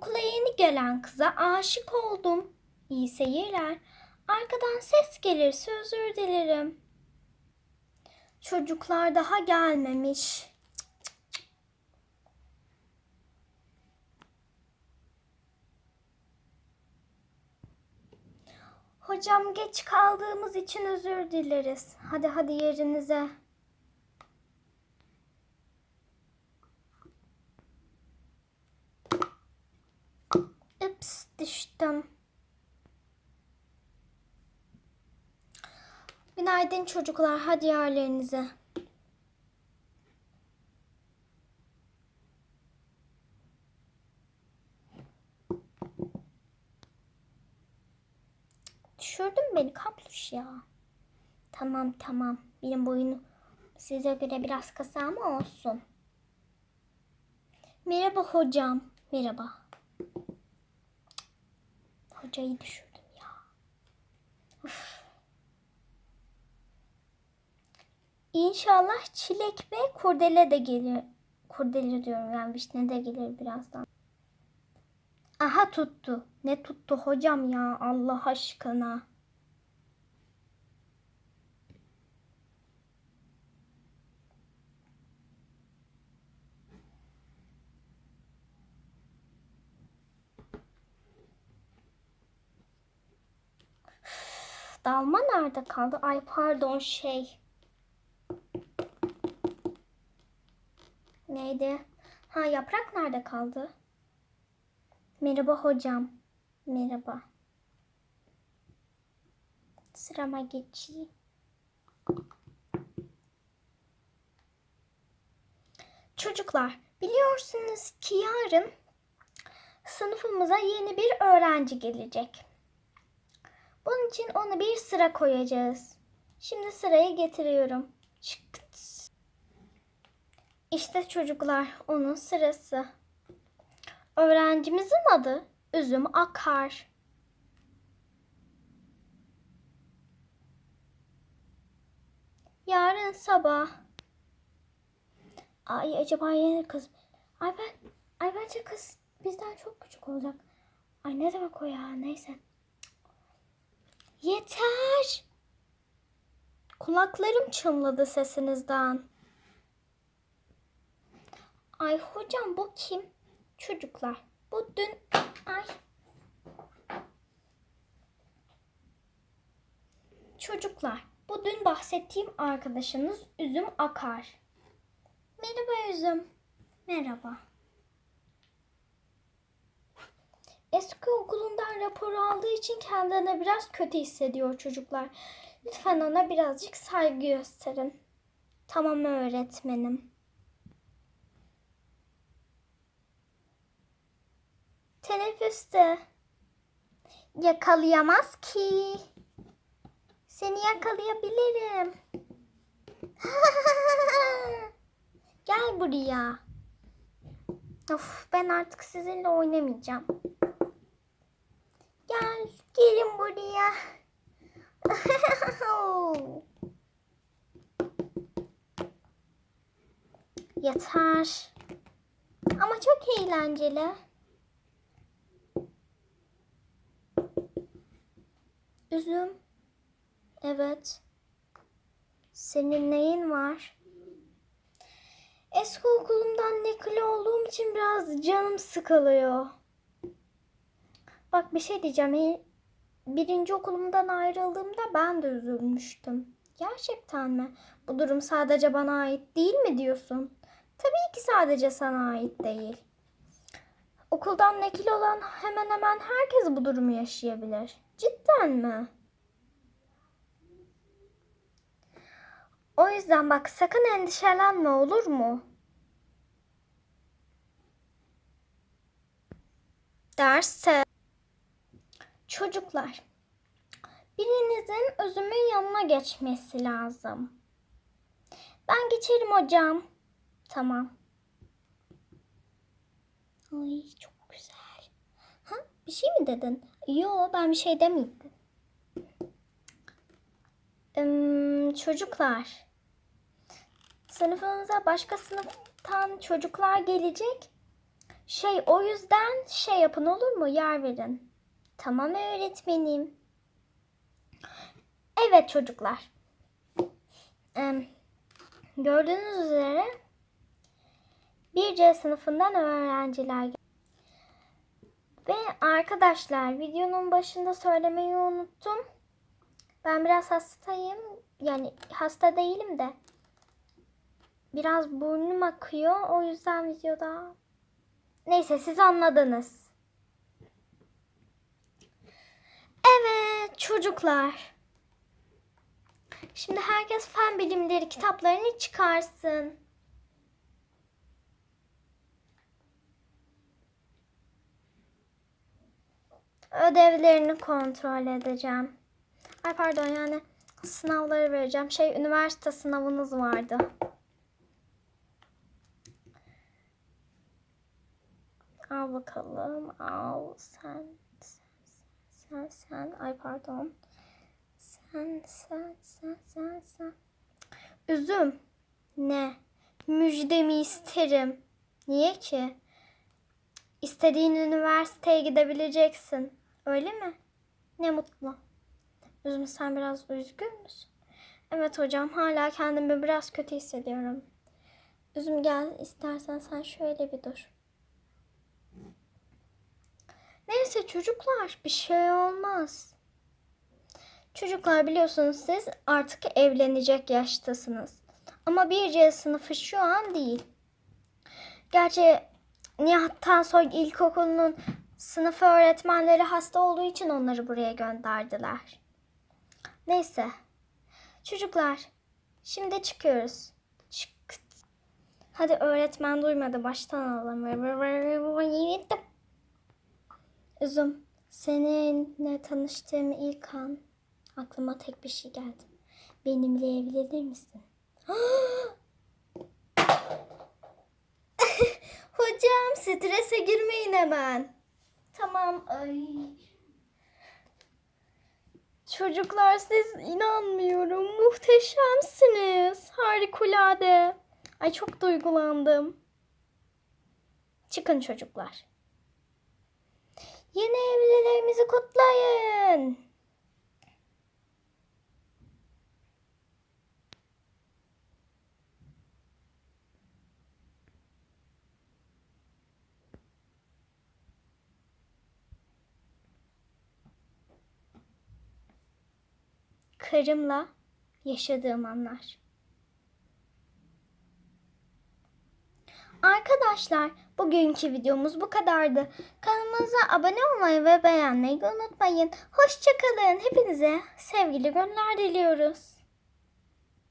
Okula yeni gelen kıza aşık oldum. İyi seyirler. Arkadan ses gelirse özür dilerim. Çocuklar daha gelmemiş. Hocam geç kaldığımız için özür dileriz. Hadi hadi yerinize. Ups düştüm. Günaydın çocuklar. Hadi yerlerinize. Düşürdün beni kapluş ya. Tamam tamam. Benim boyunu size göre biraz kısa ama olsun. Merhaba hocam. Merhaba. Hocayı düşürdüm ya. Uf. İnşallah çilek ve kurdele de gelir. Kurdele diyorum yani vişne de gelir birazdan. Aha tuttu. Ne tuttu hocam ya Allah aşkına. Dalma nerede kaldı? Ay pardon şey. Neydi? Ha yaprak nerede kaldı? Merhaba hocam. Merhaba. Sırama geçeyim. Çocuklar, biliyorsunuz ki yarın sınıfımıza yeni bir öğrenci gelecek. Bunun için onu bir sıra koyacağız. Şimdi sırayı getiriyorum. Çıkt. İşte çocuklar onun sırası. Öğrencimizin adı Üzüm Akar. Yarın sabah. Ay acaba yeni kız. Ay ben, ay bence kız bizden çok küçük olacak. Ay ne demek o ya neyse. Yeter. Kulaklarım çınladı sesinizden. Ay hocam bu kim? Çocuklar. Bu dün... Ay. Çocuklar. Bu dün bahsettiğim arkadaşınız Üzüm Akar. Merhaba Üzüm. Merhaba. Eski okulundan rapor aldığı için kendine biraz kötü hissediyor çocuklar. Lütfen ona birazcık saygı gösterin. Tamam öğretmenim. Teneffüste. Yakalayamaz ki. Seni yakalayabilirim. Gel buraya. Of ben artık sizinle oynamayacağım. Gel gelin buraya. Yeter. Ama çok eğlenceli. Üzüm. Evet. Senin neyin var? Eski okulumdan nekli olduğum için biraz canım sıkılıyor. Bak bir şey diyeceğim. İyi- Birinci okulumdan ayrıldığımda ben de üzülmüştüm. Gerçekten mi? Bu durum sadece bana ait değil mi diyorsun? Tabii ki sadece sana ait değil. Okuldan nekil olan hemen hemen herkes bu durumu yaşayabilir. Cidden mi? O yüzden bak sakın endişelenme olur mu? Derste. Çocuklar. Birinizin özümün yanına geçmesi lazım. Ben geçerim hocam. Tamam. Ay çok güzel. Ha bir şey mi dedin? Yo ben bir şey demedim. Im, çocuklar. Sınıfınıza başka sınıftan çocuklar gelecek. Şey o yüzden şey yapın olur mu? Yer verin. Tamam öğretmenim. Evet çocuklar. Em, gördüğünüz üzere 1C sınıfından öğrenciler ve arkadaşlar videonun başında söylemeyi unuttum. Ben biraz hastayım. Yani hasta değilim de. Biraz burnum akıyor. O yüzden videoda Neyse siz anladınız. Evet çocuklar. Şimdi herkes fen bilimleri kitaplarını çıkarsın. Ödevlerini kontrol edeceğim. Ay pardon yani sınavları vereceğim. Şey üniversite sınavınız vardı. Al bakalım. Al sen. sen sen. Ay pardon. Sen sen sen sen sen. Üzüm. Ne? Müjdemi isterim. Niye ki? İstediğin üniversiteye gidebileceksin. Öyle mi? Ne mutlu. Üzüm sen biraz üzgün müsün? Evet hocam hala kendimi biraz kötü hissediyorum. Üzüm gel istersen sen şöyle bir dur. Neyse çocuklar bir şey olmaz. Çocuklar biliyorsunuz siz artık evlenecek yaştasınız. Ama bir C sınıfı şu an değil. Gerçi Nihat Tansoy İlkokulu'nun sınıf öğretmenleri hasta olduğu için onları buraya gönderdiler. Neyse. Çocuklar şimdi çıkıyoruz. Çık. Hadi öğretmen duymadı baştan alalım. Üzüm, seninle tanıştığım ilk an aklıma tek bir şey geldi. Benimle evlenir misin? Hocam strese girmeyin hemen. Tamam. Ay. Çocuklar siz inanmıyorum. Muhteşemsiniz. Harikulade. Ay çok duygulandım. Çıkın çocuklar. Yeni evlilerimizi kutlayın. Karımla yaşadığım anlar. Arkadaşlar bugünkü videomuz bu kadardı. Kanalımıza abone olmayı ve beğenmeyi unutmayın. Hoşçakalın. Hepinize sevgili günler diliyoruz.